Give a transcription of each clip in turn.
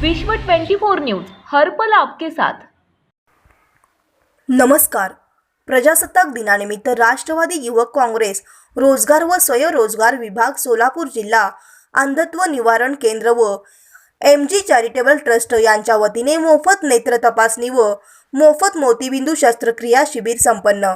विश्व 24 न्यूज हर्पल आपके साथ. नमस्कार. प्रजासत्ताक दिनानिमित्त राष्ट्रवादी युवक काँग्रेस रोजगार व स्वयंरोजगार विभाग सोलापूर जिल्हा अंधत्व निवारण केंद्र व एम जी चॅरिटेबल ट्रस्ट यांच्या वतीने मोफत नेत्र तपासणी व मोफत मोतीबिंदू शस्त्रक्रिया शिबिर संपन्न.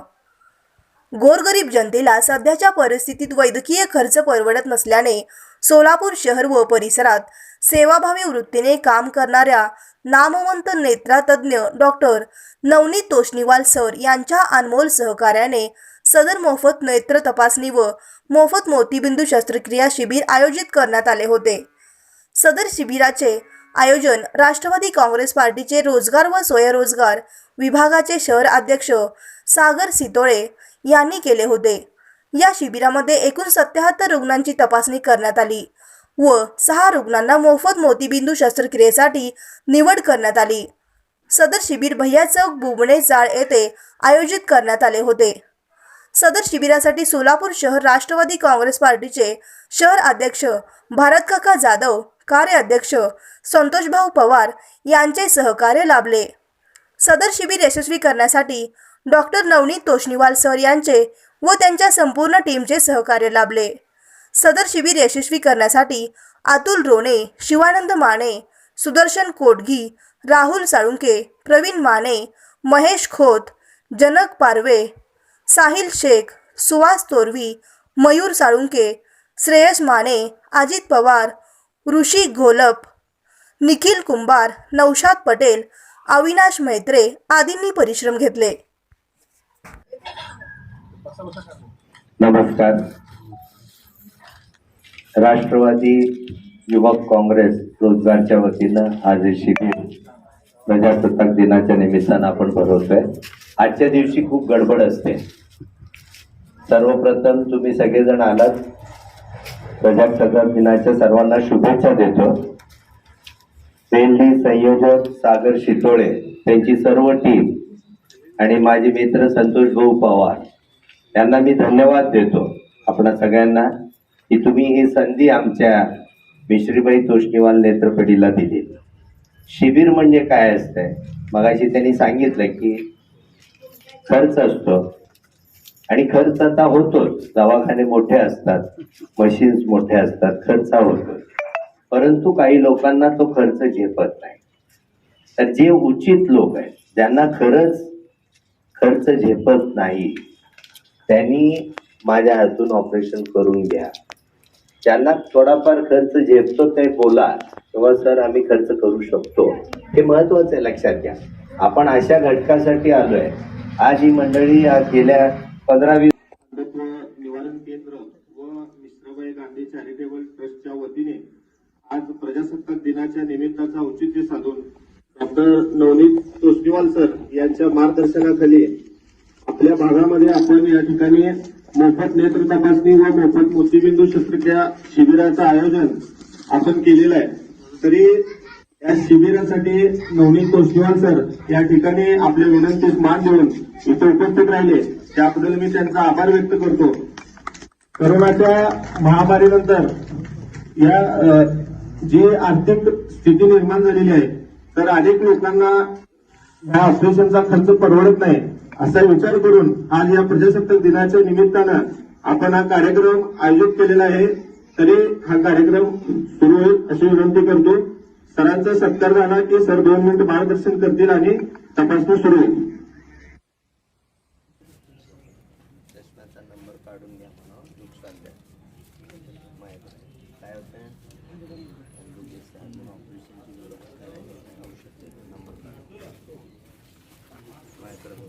गोरगरीब जनतेला सध्याच्या परिस्थितीत वैद्यकीय खर्च परवडत नसल्याने सोलापूर शहर व परिसरात सेवाभावी वृत्तीने काम करणाऱ्या नामवंत नेत्रातज्ञ डॉक्टर नवनीत तोष्णीवाल सर यांच्या अनमोल सहकार्याने सदर मोफत नेत्र तपासणी व मोफत मोतीबिंदू शस्त्रक्रिया शिबिर आयोजित करण्यात आले होते. सदर शिबिराचे आयोजन राष्ट्रवादी काँग्रेस पार्टीचे रोजगार व स्वयंरोजगार विभागाचे शहर अध्यक्ष सागर सितोळे यांनी केले होते. या शिबिरामध्ये एकूण सत्याहत्तर रुग्णांची तपासणी करण्यात आली. व सहा रुग्णांना मोफत मोतीबिंदू शस्त्रक्रियेसाठी निवड करण्यात आली. सदर शिबिर भैया चौक बुबणे चाळ येथे आयोजित करण्यात आले होते. सदर शिबिरासाठी सोलापूर शहर राष्ट्रवादी काँग्रेस पार्टीचे शहर अध्यक्ष भारतकाका जाधव कार्याध्यक्ष संतोषभाऊ पवार यांचे सहकार्य लाभले. सदर शिबिर यशस्वी करण्यासाठी डॉक्टर नवनीत तोष्णीवाल सर यांचे व त्यांच्या संपूर्ण टीमचे सहकार्य लाभले. सदर शिबिर यशस्वी करण्यासाठी अतुल रोणे शिवानंद माने सुदर्शन कोटगी राहुल साळुंके प्रवीण माने महेश खोत जनक पारवे साहिल शेख सुहास तोरवी मयूर साळुंके श्रेयस माने अजित पवार ऋषी घोलप निखिल कुंभार नौशाद पटेल अविनाश मैत्रे आदींनी परिश्रम घेतले. नमस्कार. राष्ट्रवादी युवक काँग्रेस रोजगारच्या वतीनं आज हे शिबिर प्रजासत्ताक दिनाच्या निमित्तानं आपण भरवतोय. आजच्या दिवशी खूप गडबड असते. सर्वप्रथम तुम्ही सगळेजण आलात. प्रजासत्ताक दिनाच्या सर्वांना शुभेच्छा देतो. दिल्ली संयोजक सागर शितोळे त्यांची सर्व टीम आणि माझे मित्र संतोष भाऊ पवार यांना मी धन्यवाद देतो. आपण सगळ्यांना की तुम्ही ही संधी आमच्या मिश्रीबाई तोष्णीवाल नेत्रपेढीला दिली. शिबिर म्हणजे काय असतंय? मगाशी त्यांनी सांगितलं की खर्च असतो. आणि खर्च आता होतोच. दवाखाने मोठे असतात मशीन्स मोठे असतात खर्च होतो परंतु काही लोकांना तो खर्च झेपत नाही. तर जे उचित लोक आहेत ज्यांना खरंच खर्च झेपत नाही त्यांनी माझ्या हातून ऑपरेशन करून घ्या. ज्यांना थोडाफार खर्च झेपतो ते बोला तेव्हा सर आम्ही खर्च करू शकतो. हे महत्वाचं आहे लक्षात घ्या. आपण अशा घटकासाठी आलोय. आज ही मंडळी आज गेल्या पंधरा वीस निवारण केंद्र व मिश्राबाई गांधी चॅरिटेबल ट्रस्टच्या वतीने आज प्रजासत्ताक दिनाच्या निमित्ताचा औचित्य साधून डॉक्टर नवनीत तोष्णीवाल सर यांच्या मार्गदर्शनाखाली आपल्या भागामध्ये आपण या ठिकाणी मोफत नेत्र तपासणी व मोफत मोतीबिंदू शस्त्रक्रिया शिबिराचं आयोजन आपण केलेलं आहे. तरी या शिबिरासाठी नवनीत तोष्णीवाल सर या ठिकाणी आपल्या विनंतीस मान देऊन इथे उपस्थित राहिले. त्याबद्दल मी त्यांचा आभार व्यक्त करतो. करोनाच्या महामारीनंतर या जी आर्थिक स्थिती निर्माण झालेली आहे तर अनेक लोकांना या ऑपरेशनचा खर्च परवडत नाही. असा विचार करून आज या प्रजासत्ताक दिनाच्या निमित्तानं आपण हा कार्यक्रम आयोजित केलेला आहे. तरी हा कार्यक्रम सुरू होईल अशी विनंती करतो. सरांचा सत्कार झाला की सर दोन मिनिट मार्गदर्शन करतील आणि तपासणी सुरू होईल चष्म्याचा नंबर काढून घ्या म्हणा नुकसान द्या काय होतंय ऑपरेशनची गरज काय औषध देतो नंबर काढून मायक्रोफोन